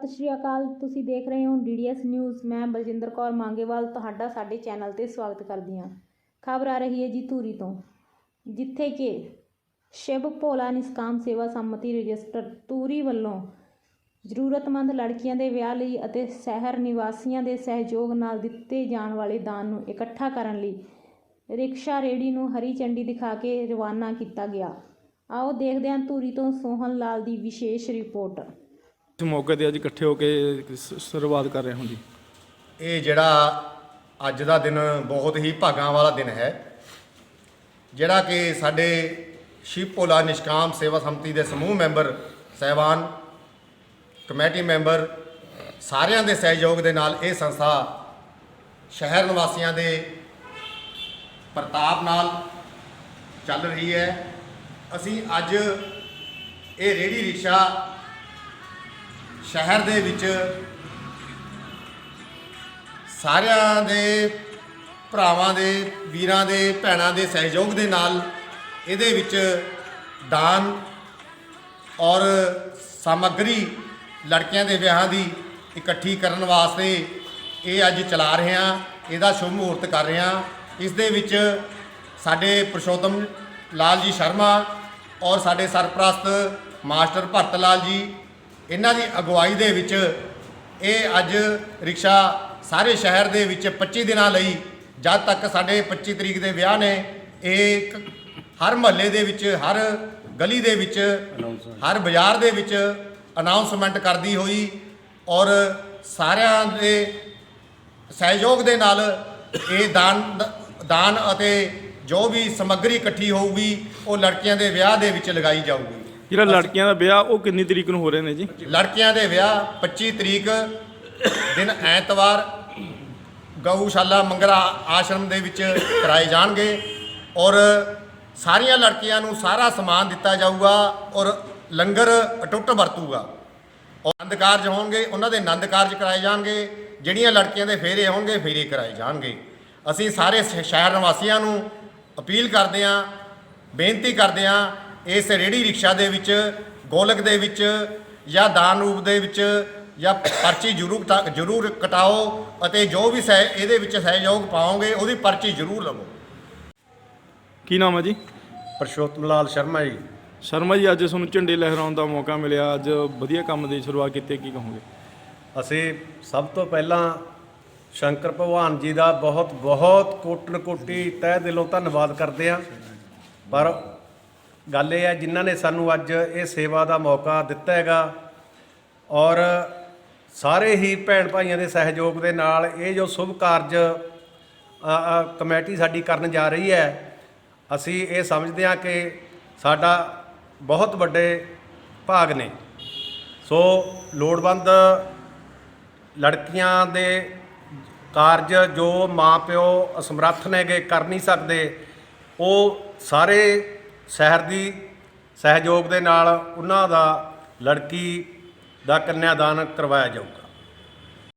ਸਤਿ ਸ਼੍ਰੀ ਅਕਾਲ। ਤੁਸੀਂ ਦੇਖ ਰਹੇ ਹੋ ਡੀਡੀਐਸ ਨਿਊਜ਼। ਮੈਂ ਬਲਜਿੰਦਰ ਕੌਰ ਮੰਗੇਵਾਲ ਤੁਹਾਡਾ ਸਾਡੇ ਚੈਨਲ ਤੇ ਸਵਾਗਤ ਕਰਦੀ ਹਾਂ। ਖਬਰ ਆ ਰਹੀ ਹੈ ਜੀ ਧੂਰੀ ਤੋਂ। ਜਿੱਥੇ ਕਿ ਸ਼ਿਵ ਭੋਲਾ ਨਿਸਕਾਮ ਸੇਵਾ ਸੰਮਤੀ ਰਜਿਸਟਰ ਧੂਰੀ ਵੱਲੋਂ ਜ਼ਰੂਰਤਮੰਦ ਲੜਕੀਆਂ ਦੇ ਵਿਆਹ ਲਈ ਅਤੇ ਸ਼ਹਿਰ ਨਿਵਾਸੀਆਂ ਦੇ ਸਹਿਯੋਗ ਨਾਲ ਦਿੱਤੇ ਜਾਣ ਵਾਲੇ ਦਾਨ ਨੂੰ ਇਕੱਠਾ ਕਰਨ ਲਈ ਰਿਕਸ਼ਾ ਰੇੜੀ ਨੂੰ ਹਰੀ ਝੰਡੀ ਦਿਖਾ ਕੇ ਰਵਾਨਾ ਕੀਤਾ ਗਿਆ। ਆਓ ਦੇਖਦੇ ਹਾਂ ਧੂਰੀ ਤੋਂ ਸੋਹਨ ਲਾਲ ਦੀ ਵਿਸ਼ੇਸ਼ ਰਿਪੋਰਟ। ਇਸ ਮੌਕੇ ਤੇ ਅੱਜ ਇਕੱਠੇ ਹੋ ਕੇ ਸ਼ੁਰੂਆਤ ਕਰ ਰਹੇ ਹਾਂ ਜੀ। ਇਹ ਜਿਹੜਾ ਅੱਜ ਦਾ ਦਿਨ ਬਹੁਤ ਹੀ ਭਾਗਾਂ ਵਾਲਾ ਦਿਨ ਹੈ, ਜਿਹੜਾ ਕਿ ਸਾਡੇ ਸ਼ਿਵ ਭੋਲਾ ਨਿਸ਼ਕਾਮ ਸੇਵਾ ਸੰਮਤੀ ਦੇ ਸਮੂਹ ਮੈਂਬਰ, ਸਹਿਬਾਨ, ਕਮੇਟੀ ਮੈਂਬਰ, ਸਾਰਿਆਂ ਦੇ ਸਹਿਯੋਗ ਦੇ ਨਾਲ ਇਹ ਸੰਸਥਾ ਸ਼ਹਿਰ ਨਿਵਾਸੀਆਂ ਦੇ ਪ੍ਰਤਾਪ ਨਾਲ ਚੱਲ ਰਹੀ ਹੈ। ਅਸੀਂ ਅੱਜ ਇਹ ਰੇੜੀ ਰਿਕਸ਼ਾ ਸ਼ਹਿਰ ਦੇ ਵਿੱਚ ਸਾਰਿਆਂ ਦੇ, ਭਰਾਵਾਂ ਦੇ, ਵੀਰਾਂ ਦੇ, ਭੈਣਾਂ ਦੇ ਸਹਿਯੋਗ ਦੇ ਨਾਲ ਇਹਦੇ ਵਿੱਚ ਦਾਨ ਔਰ ਸਮੱਗਰੀ ਲੜਕੀਆਂ ਦੇ ਵਿਆਹਾਂ ਦੀ ਇਕੱਠੀ ਕਰਨ ਵਾਸਤੇ ਇਹ ਅੱਜ ਚਲਾ ਰਹੇ ਹਾਂ, ਇਹਦਾ ਸ਼ੁਭ ਮਹੂਰਤ ਕਰ ਰਹੇ ਹਾਂ। ਇਸ ਦੇ ਵਿੱਚ ਸਾਡੇ ਪ੍ਰਸ਼ੋਤਮ ਲਾਲ ਜੀ ਸ਼ਰਮਾ ਔਰ ਸਾਡੇ ਸਰਪ੍ਰਸਤ ਮਾਸਟਰ ਭਰਤ ਲਾਲ ਜੀ ਇਹਨਾਂ ਦੀ ਅਗਵਾਈ ਦੇ ਵਿੱਚ ਇਹ ਅੱਜ ਰਿਕਸ਼ਾ ਸਾਰੇ ਸ਼ਹਿਰ ਦੇ ਵਿੱਚ 25 ਦਿਨਾਂ ਲਈ ਜਦ ਤੱਕ ਸਾਡੇ 25 ਤਰੀਕ ਦੇ ਵਿਆਹ ਨੇ ਇਹ ਹਰ ਮਹੱਲੇ ਦੇ ਵਿੱਚ ਹਰ ਗਲੀ ਦੇ ਵਿੱਚ ਹਰ ਬਾਜ਼ਾਰ ਦੇ ਵਿੱਚ ਅਨਾਉਂਸਮੈਂਟ ਕਰਦੀ ਹੋਈ ਔਰ ਸਾਰਿਆਂ ਦੇ ਸਹਿਯੋਗ ਦੇ ਨਾਲ ਇਹ ਦਾਨ ਦਾਨ ਅਤੇ ਜੋ ਵੀ ਸਮੱਗਰੀ ਇਕੱਠੀ ਹੋਊਗੀ ਉਹ ਲੜਕੀਆਂ ਦੇ ਵਿਆਹ ਦੇ ਵਿੱਚ ਲਗਾਈ ਜਾਊਗੀ। ਜਿਹੜਾ ਲੜਕੀਆਂ ਦਾ ਵਿਆਹ, ਉਹ ਕਿੰਨੀ ਤਰੀਕ ਨੂੰ ਹੋ ਰਹੇ ਨੇ ਜੀ? ਲੜਕੀਆਂ ਦੇ ਵਿਆਹ 25 ਤਰੀਕ ਦਿਨ ਐਤਵਾਰ ਗਊਸ਼ਾਲਾ ਮੰਗਰਾ ਆਸ਼ਰਮ ਦੇ ਵਿੱਚ ਕਰਾਏ ਜਾਣਗੇ ਔਰ ਸਾਰੀਆਂ ਲੜਕੀਆਂ ਨੂੰ ਸਾਰਾ ਸਮਾਨ ਦਿੱਤਾ ਜਾਊਗਾ ਔਰ ਲੰਗਰ ਅਟੁੱਟ ਵਰਤੂਗਾ। ਔਰ ਆਨੰਦ ਕਾਰਜ ਹੋਣਗੇ, ਉਹਨਾਂ ਦੇ ਆਨੰਦ ਕਾਰਜ ਕਰਾਏ ਜਾਣਗੇ, ਜਿਹੜੀਆਂ ਲੜਕੀਆਂ ਦੇ ਫੇਰੇ ਹੋਣਗੇ, ਫੇਰੇ ਕਰਾਏ ਜਾਣਗੇ। ਅਸੀਂ ਸਾਰੇ ਸ਼- ਸ਼ਹਿਰ ਨਿਵਾਸੀਆਂ ਨੂੰ ਅਪੀਲ ਕਰਦੇ ਹਾਂ, ਬੇਨਤੀ ਕਰਦੇ ਹਾਂ ਇਸ ਰੇੜੀ ਰਿਕਸ਼ਾ ਦੇ ਵਿੱਚ ਗੋਲਕ ਦੇ ਵਿੱਚ ਜਾਂ ਦਾਨ ਰੂਪ ਦੇ ਵਿੱਚ ਜਾਂ ਪਰਚੀ ਜ਼ਰੂਰ ਕਟਾ- ਜ਼ਰੂਰ ਕਟਾਓ ਅਤੇ ਜੋ ਵੀ ਸਹਿ ਇਹਦੇ ਵਿੱਚ ਸਹਿਯੋਗ ਪਾਓਗੇ ਉਹਦੀ ਪਰਚੀ ਜ਼ਰੂਰ ਲਵੋ। ਕੀ ਨਾਮ ਹੈ ਜੀ? ਪਰਸ਼ੋਤਮ ਲਾਲ ਸ਼ਰਮਾ ਜੀ। ਸ਼ਰਮਾ ਜੀ ਅੱਜ ਤੁਹਾਨੂੰ ਝੰਡੇ ਲਹਿਰਾਉਣ ਦਾ ਮੌਕਾ ਮਿਲਿਆ। ਅੱਜ ਵਧੀਆ ਕੰਮ ਦੀ ਸ਼ੁਰੂਆਤ ਕੀਤੀ ਕੀ ਕਹੋਗੇ? ਅਸੀਂ ਸਭ ਤੋਂ ਪਹਿਲਾਂ ਸ਼ੰਕਰ ਭਗਵਾਨ ਜੀ ਦਾ ਬਹੁਤ ਬਹੁਤ ਕੋਟਨ ਕੋਟੀ ਤਹਿ ਦਿਲੋਂ ਧੰਨਵਾਦ ਕਰਦੇ ਹਾਂ। ਪਰ ਗੱਲ ਇਹ ਹੈ, ਜਿਨ੍ਹਾਂ ਨੇ ਸਾਨੂੰ ਅੱਜ ਇਹ ਸੇਵਾ ਦਾ ਮੌਕਾ ਦਿੱਤਾ ਹੈਗਾ ਔਰ ਸਾਰੇ ਹੀ ਭੈਣ ਭਾਈਆਂ ਦੇ ਸਹਿਯੋਗ ਦੇ ਨਾਲ ਇਹ ਜੋ ਸ਼ੁਭ ਕਾਰਜ ਕਮੇਟੀ ਸਾਡੀ ਕਰਨ ਜਾ ਰਹੀ ਹੈ, ਅਸੀਂ ਇਹ ਸਮਝਦੇ ਹਾਂ ਕਿ ਸਾਡਾ ਬਹੁਤ ਵੱਡੇ ਭਾਗ ਨੇ। ਸੋ ਲੋੜਵੰਦ ਲੜਕੀਆਂ ਦੇ ਕਾਰਜ ਜੋ ਮਾਪਿਓ ਅਸਮਰੱਥ ਨੇਗੇ, ਕਰ ਨਹੀਂ ਸਕਦੇ, ਉਹ ਸਾਰੇ ਸ਼ਹਿਰ ਦੀ ਸਹਿਯੋਗ ਦੇ ਨਾਲ ਉਹਨਾਂ ਦਾ ਲੜਕੀ ਦਾ ਕੰਨਿਆਦਾਨ ਕਰਵਾਇਆ ਜਾਊਗਾ।